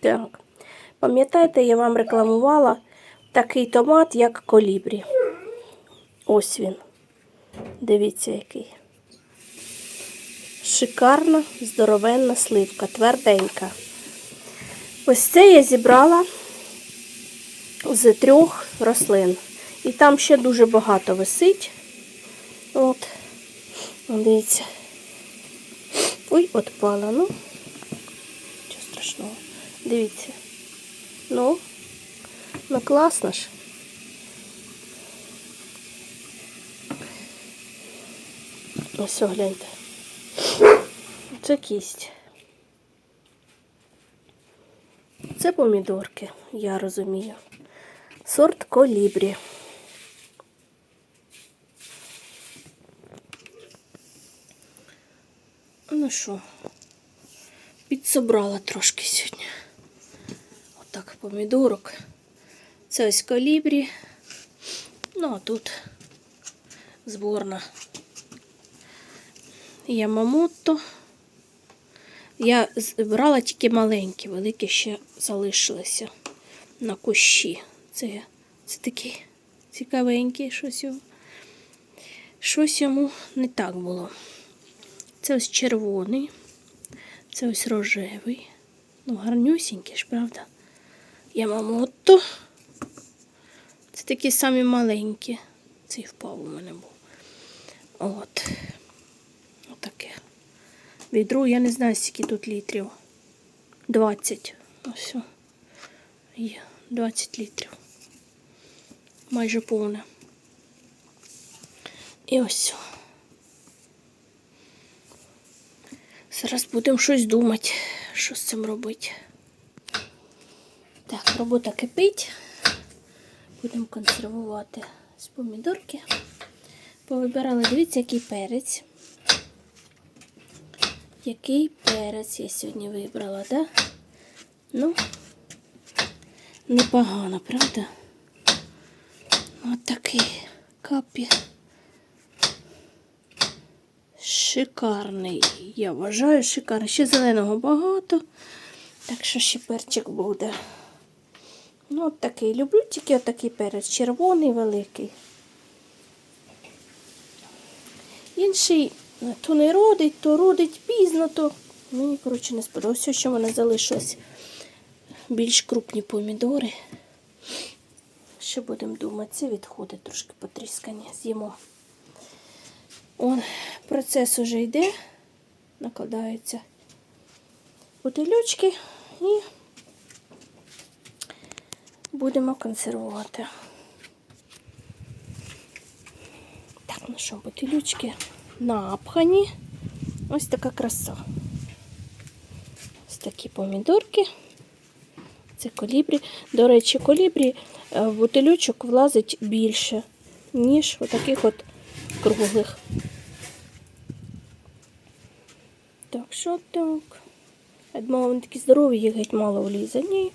Так. Пам'ятаєте, я вам рекламувала такий томат, як колібрі. Ось він. Дивіться, який. Шикарна, здоровенна сливка, тверденька. Ось це я зібрала з трьох рослин. І там ще дуже багато висить. От. Дивіться. Ой, отпала, ну. Нічого страшного. Дивіться. Ну, ну класно ж. Ось гляньте. Це кість. Це помідорки, я розумію. Сорт колібрі. Ну що, підсобрала трошки сьогодні. Помідорок. Це ось колібрі. Ну, а тут зборна Ямамото. Я збирала тільки маленькі, великі ще залишилися на кущі. Це, це такий цікавенький, щось йому. Щось йому не так було. Це ось червоний, це ось рожевий. Ну, гарнюсінький ж, правда? Ямамото. Це такі самі маленькі. Цей впав у мене був. От. Отаке. Відро, я не знаю, скільки тут літрів. 20. Ось. Є. 20 літрів. Майже повне. І ось. Зараз будемо щось думати, що з цим робити. Так, робота кипить. Будемо консервувати з помідорки. Повибирали, дивіться, який перець. Який перець я сьогодні вибрала, да? Ну, непогано, правда? От такий капі. Шикарний, я вважаю, шикарний. Ще зеленого багато, так що ще перчик буде. Ну, от такий. Люблю тільки от такий перець. Червоний великий. Інший то не родить, то родить пізно, то мені, коротше, не сподобалося, що в мене залишилось більш крупні помідори. Ще будемо думати, це відходи трошки потріскані, з'їмо. Он, процес уже йде, накладаються бутилючки і будемо консервувати. Так, ну що, бутилючки напхані. Ось така краса. Ось такі помідорки. Це колібрі. До речі, колібрі е, в бутилючок влазить більше, ніж у таких от круглих. Так, що так? Я думала, вони такі здорові, їх геть мало влізе. Ні.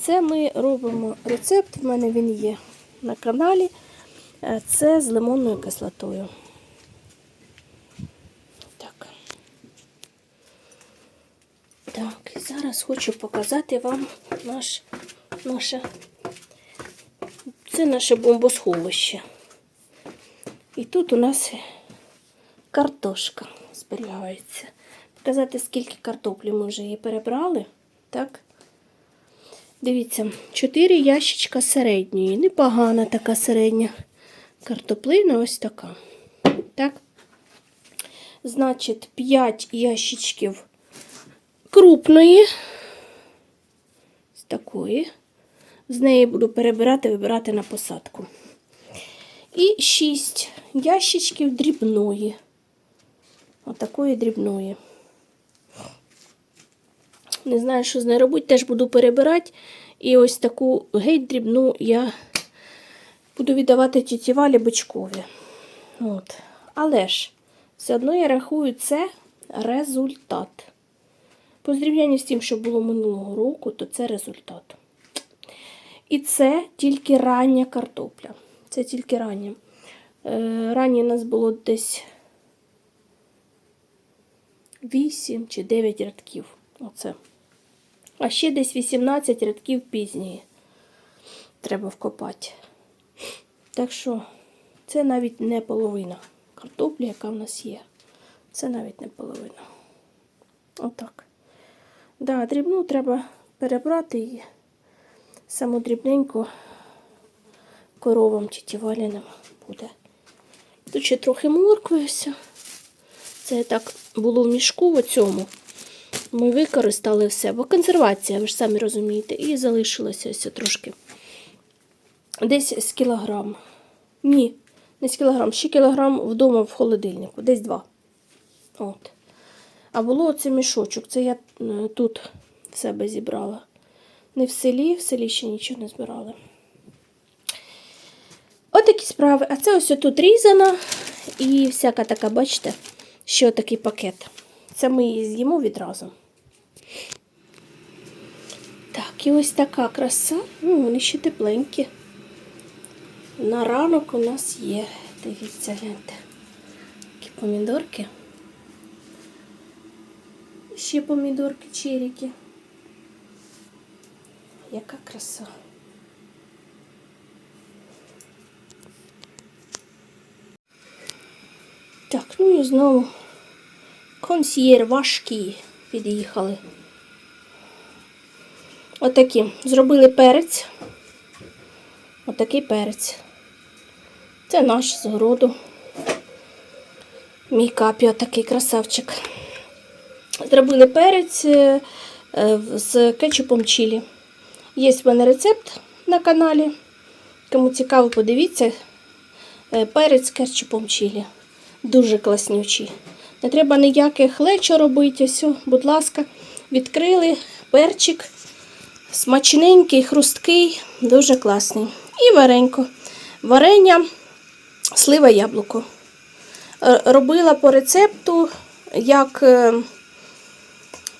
Це ми робимо рецепт, в мене він є на каналі. Е, Це з лимонною кислотою. Так. Так, зараз хочу показати вам наш, наше, це наше бомбосховище. І тут у нас картошка зберігається. Показати, скільки картоплі ми вже її перебрали. Так. Дивіться, 4 ящичка середньої. Непогана така середня картоплина, ось така. Так. Значить, 5 ящичків крупної. З такої. З неї буду перебирати, вибирати на посадку. І 6 ящичків дрібної. Отакої дрібної. Не знаю, що з нею робити, теж буду перебирати. І ось таку геть дрібну я буду віддавати тіті Валі бичкові. От. Але ж, все одно я рахую, це результат. По зрівнянні з тим, що було минулого року, то це результат. І це тільки рання картопля. Це тільки рання. Е, Рані у нас було десь 8 чи 9 рядків. Оце. А ще десь 18 рядків пізньої. Треба вкопати. Так що це навіть не половина картоплі, яка в нас є. Це навіть не половина. Отак. Да, дрібну треба перебрати і саму дрібненьку коровам тітіваліним буде. Тут ще трохи моркви ось. Це так було в мішку в цьому. Ми використали все, бо консервація, ви ж самі розумієте, і залишилося ось трошки. Десь з кілограм. Ні, не з кілограм, ще кілограм вдома в холодильнику, десь два. От. А було оце мішочок. Це я е, тут в себе зібрала. Не в селі, в селі ще нічого не збирали. Отакі справи. А це ось тут різано і всяка така, бачите, що такий пакет. Це ми її з'їмо відразу. Так, і ось така краса. Ну, вони ще тепленькі. На ранок у нас є. Дивіться, гляньте. Такі помідорки. Ще помідорки, черіки. Яка краса. Так, ну і знову консьєр важкі під'їхали. Отакі. Зробили перець. Отакий перець. Це наш з городу. Мій капі, отакий красавчик. Зробили перець е, е, з кетчупом чилі. Є в мене рецепт на каналі. Кому цікаво, подивіться. Е, Перець з кетчупом чилі. Дуже класнючий. Не треба ніяких лечо робити. Ось, будь ласка, відкрили перчик. Смачненький, хрусткий, дуже класний. І варенько. Варення, слива яблуко. Е, Робила по рецепту, як е,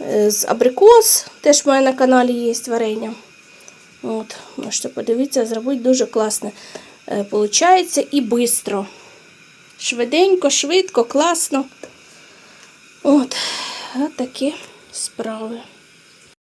е, з абрикос. Теж в мене на каналі є варення. От, можете подивитися, зробити дуже класно. Е, Получається і швидко. Швиденько, швидко, класно. От, от такі справи.